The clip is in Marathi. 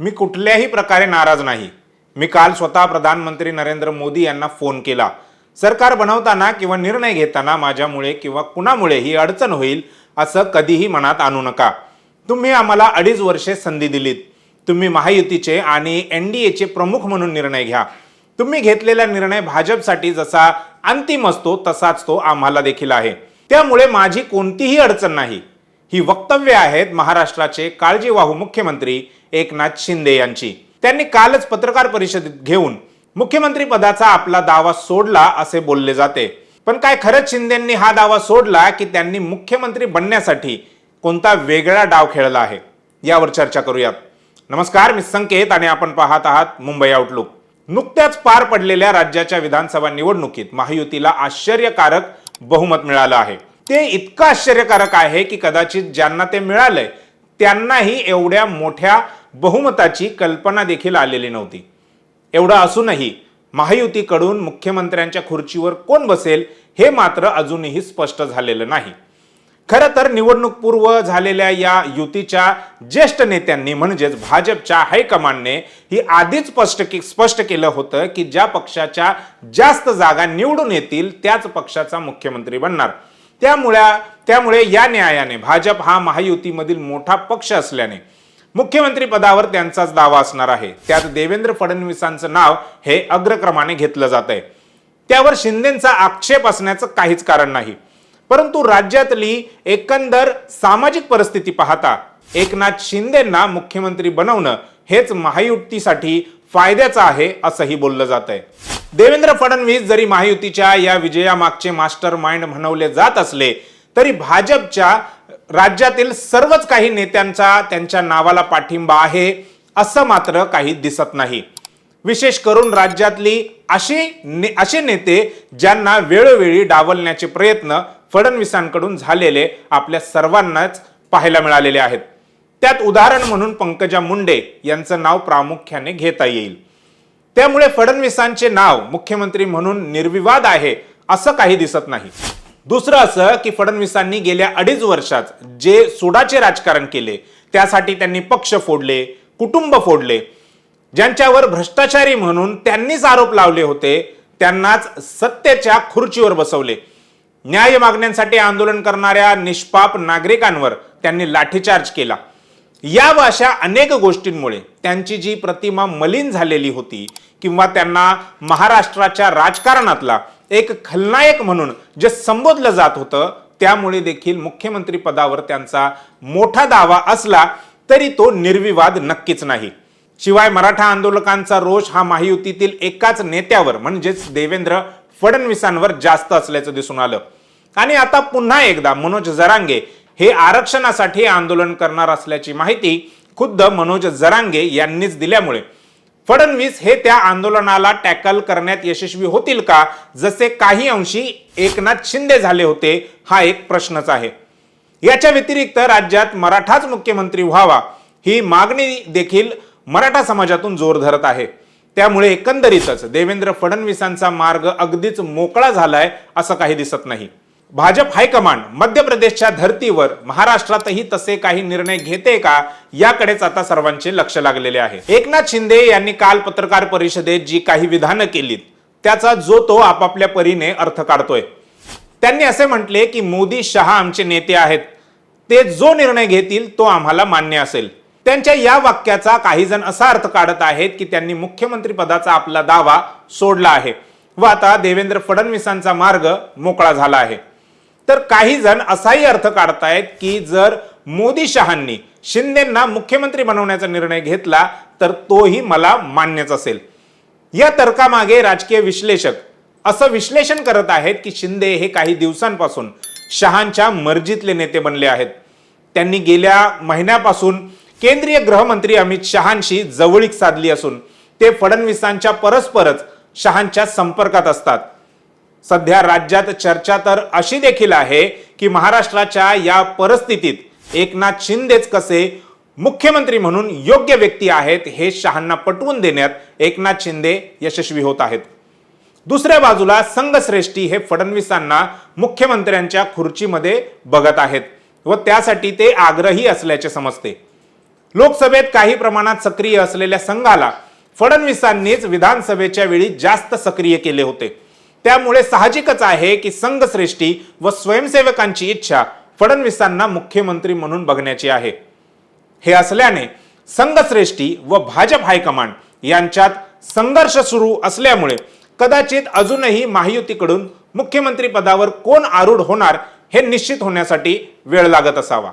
मी कुठल्याही प्रकारे नाराज नाही. मी काल स्वतः प्रधानमंत्री नरेंद्र मोदी यांना फोन केला. सरकार बनवताना किंवा निर्णय घेताना माझ्यामुळे किंवा कुणामुळे ही अडचण होईल असं कधीही मनात आणू नका. तुम्ही आम्हाला अडीच वर्षे संधी दिलीत. तुम्ही महायुतीचे आणि एन डी एचे प्रमुख म्हणून निर्णय घ्या. तुम्ही घेतलेला निर्णय भाजपसाठी जसा अंतिम असतो तसाच तो आम्हाला देखील आहे. त्यामुळे माझी कोणतीही अडचण नाही. ही वक्तव्य आहेत महाराष्ट्राचे काळजीवाहू मुख्यमंत्री एकनाथ शिंदे यांची. त्यांनी कालच पत्रकार परिषदेत घेऊन मुख्यमंत्री पदाचा आपला दावा सोडला असे बोलले जाते. पण काय खरंच शिंदेंनी हा दावा सोडला की त्यांनी मुख्यमंत्री बनण्यासाठी कोणता वेगळा डाव खेळला आहे? यावर चर्चा करूयात. नमस्कार मी संकेत आणि आपण पाहत आहात मुंबई आउटलुक नुकत्याच पार पडलेल्या राज्याच्या विधानसभा निवडणुकीत महायुतीला आश्चर्यकारक बहुमत मिळालं आहे. ते इतकं आश्चर्यकारक आहे की कदाचित ज्यांना ते मिळालंय त्यांनाही एवढ्या मोठ्या बहुमताची कल्पना देखील आलेली नव्हती. एवढं असूनही महायुतीकडून मुख्यमंत्र्यांच्या खुर्चीवर कोण बसेल हे मात्र अजूनही स्पष्ट झालेलं नाही. खरं तर निवडणूक पूर्व झालेल्या या युतीच्या ज्येष्ठ नेत्यांनी म्हणजेच भाजपच्या हायकमांडने ही आधीच स्पष्ट के स्पष्ट केलं होतं की ज्या पक्षाच्या जास्त जागा निवडून येतील त्याच पक्षाचा मुख्यमंत्री बनणार. त्यामुळे त्यामुळे या न्यायाने भाजप हा महायुतीमधील मोठा पक्ष असल्याने मुख्यमंत्री पदावर त्यांचाच दावा असणार आहे. त्यात देवेंद्र फडणवीसांचं नाव हे अग्रक्रमाने घेतलं जात आहे त्यावर शिंदेचा आक्षेप असण्याचं काहीच कारण नाही. परंतु राज्यातली एकंदर सामाजिक परिस्थिती पाहता एकनाथ शिंदेंना मुख्यमंत्री बनवणं हेच महायुतीसाठी फायद्याचं आहे असंही बोललं जात आहे देवेंद्र फडणवीस जरी महायुतीच्या या विजयामागचे मास्टर माइंड म्हणवले जात असले तरी भाजपच्या राज्यातील सर्वच काही नेत्यांचा त्यांच्या नावाला पाठिंबा आहे असं मात्र काही दिसत नाही. विशेष करून राज्यातली अशी ने- असे नेते ज्यांना वेळोवेळी डावलण्याचे प्रयत्न फडणवीसांकडून झालेले आपल्या सर्वांनाच पाहायला मिळालेले आहेत. त्यात उदाहरण म्हणून पंकजा मुंडे यांचं नाव प्रामुख्याने घेता येईल. त्यामुळे फडणवीसांचे नाव मुख्यमंत्री म्हणून निर्विवाद आहे असं काही दिसत नाही. दुसरं असं की फडणवीसांनी गेल्या अडीच वर्षात जे सुडाचे राजकारण केले त्यासाठी त्यांनी पक्ष फोडले कुटुंब फोडले. ज्यांच्यावर भ्रष्टाचारी म्हणून त्यांनीच आरोप लावले होते त्यांनाच सत्तेच्या खुर्चीवर बसवले. न्याय मागण्यांसाठी आंदोलन करणाऱ्या निष्पाप नागरिकांवर त्यांनी लाठीचार्ज केला. या व अशा अनेक गोष्टींमुळे त्यांची जी प्रतिमा मलिन झालेली होती किंवा त्यांना महाराष्ट्राच्या राजकारणातला एक खलनायक म्हणून जे संबोधलं जात होतं त्यामुळे देखील मुख्यमंत्री पदावर त्यांचा मोठा दावा असला तरी तो निर्विवाद नक्कीच नाही. शिवाय मराठा आंदोलकांचा रोष हा महायुतीतील एकाच नेत्यावर म्हणजेच देवेंद्र फडणवीसांवर जास्त असल्याचं दिसून आलं. आणि आता पुन्हा एकदा मनोज जरांगे हे आरक्षणासाठी आंदोलन करणार असल्याची माहिती खुद्द मनोज जरांगे यांनीच दिल्यामुळे. फडणवीस हे त्या आंदोलनाला टॅकल करण्यात यशस्वी होतील का? जसे काही अंशी एकनाथ शिंदे झाले होते हा एक प्रश्नच आहे. याच्या व्यतिरिक्त राज्यात मराठाच मुख्यमंत्री व्हावा ही मागणी देखील मराठा समाजातून जोर धरत आहे. त्यामुळे एकंदरीतच देवेंद्र फडणवीसांचा मार्ग अगदीच मोकळा झालाय असं काही दिसत नाही. भाजप हायकमांड मध्य प्रदेशच्या धर्तीवर महाराष्ट्रातही तसे काही निर्णय घेते का? याकडेच आता सर्वांचे लक्ष लागलेले आहे. एकनाथ शिंदे यांनी काल पत्रकार परिषदेत जी काही विधानं केलीत त्याचा जो तो आपापल्या परीने अर्थ काढतोय. त्यांनी असे म्हटले की मोदी शहा आमचे नेते आहेत. ते जो निर्णय घेतील तो आम्हाला मान्य असेल. त्यांच्या या वाक्याचा काही जण असा अर्थ काढत आहेत की त्यांनी मुख्यमंत्री पदाचा आपला दावा सोडला आहे. व आता देवेंद्र फडणवीसांचा मार्ग मोकळा झाला आहे. तर काही जण असाही अर्थ काढतायत की जर मोदी शहांनी शिंदेंना मुख्यमंत्री बनवण्याचा निर्णय घेतला तर तोही मला मान्यच असेल. या तर्कामागे राजकीय विश्लेषक असं विश्लेषण करत आहेत की शिंदे हे काही दिवसांपासून शहांच्या मर्जीतले नेते बनले आहेत. त्यांनी गेल्या महिन्यापासून केंद्रीय गृहमंत्री अमित शहांशी जवळीक साधली असून ते फडणवीसांच्या परस्परच शहांच्या संपर्कात असतात. सध्या राज्यात चर्चा तर अशी देखील आहे की महाराष्ट्राच्या या परिस्थितीत एकनाथ शिंदेच कसे मुख्यमंत्री म्हणून योग्य व्यक्ती आहेत हे शहांना पटवून देण्यात एकनाथ शिंदे यशस्वी होत आहेत. दुसऱ्या बाजूला संघश्रेष्ठी हे फडणवीसांना मुख्यमंत्र्यांच्या खुर्चीमध्ये बघत आहेत व त्यासाठी ते आग्रही असल्याचे समजते. लोकसभेत काही प्रमाणात सक्रिय असलेल्या संघाला फडणवीसांनीच विधानसभेच्या वेळी जास्त सक्रिय केले होते. त्यामुळे साहजिकच आहे की संघश्रेष्ठी व स्वयंसेवकांची इच्छा फडणवीसांना मुख्यमंत्री म्हणून बघण्याची आहे. हे असल्याने संघश्रेष्ठी व भाजप हायकमांड यांच्यात संघर्ष सुरू असल्यामुळे कदाचित अजूनही महायुतीकडून मुख्यमंत्री पदावर कोण आरूढ होणार हे निश्चित होण्यासाठी वेळ लागत असावा.